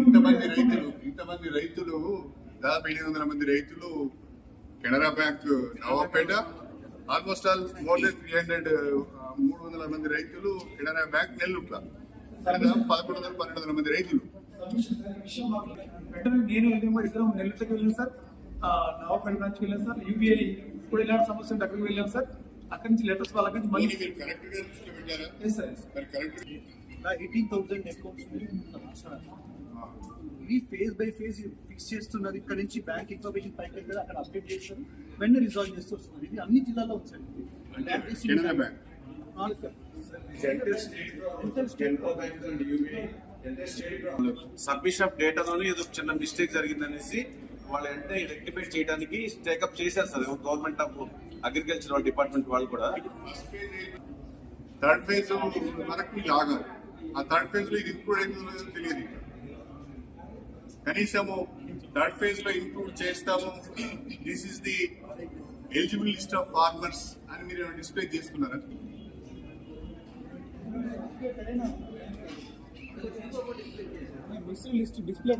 మంది రైతులు దాదాపు ఎనిమిది వందల మంది రైతులు Canara bank Navapeta almost all more than three hundred మూడు వందల మంది రైతులు కెనరా బ్యాంక్ నెల్లూట్ల పదకొండు వందల పన్నెండు వందల మంది రైతులు. వెంటనే నేను వెళ్ళాము ఇద్దరం నెల్లూరుకి వెళ్ళాం సార్. నవాపేట బ్రాంచ్కి వెళ్ళాం సార్. యూబీఐ కూడా ఇలాంటి సమస్య అక్కడికి వెళ్ళాం సార్. అక్కడి నుంచి లెటర్స్ వాళ్ళ నుంచి మళ్ళీ మీరు కరెక్ట్ ఎయిటీన్ థౌసండ్ అకౌంట్స్ ఇది ఫేజ్ బై ఫేజ్ ఫిక్స్ చేస్తున్నారు. ఇక్కడ నుంచి బ్యాంక్ ఇన్ఫర్మేషన్ పైకి వెళ్తారు అక్కడ అప్డేట్ చేస్తారు. వెంటనే రిజాల్వ్ చేస్తూ వస్తున్నారు. ఇది అన్ని జిల్లాలో ఉంది సార్. ఇది. అంటే at least కెనరా బ్యాంక్ అవును సార్. సబ్మిషన్ ఆఫ్ డేటాలోనే ఏదో చిన్న మిస్టేక్ జరిగిందనేసి వాళ్ళు వెంటనే రెక్టిఫై చేయడానికి టేకప్ చేశారు sir. Government of agriculture department వాళ్ళు కూడా. థర్డ్ ఫేజ్ వరకు ఆగాలి ఆ థర్డ్ ఫేజ్లో ఇది ఇంక్లూడ్ అవుతుందో తెలియదు కనీసము థర్డ్ ఫేజ్లో ఇంక్లూడ్ చేస్తాము. This is the eligible list of farmers అని మీరు డిస్ప్లే చేసుకున్నారా? List display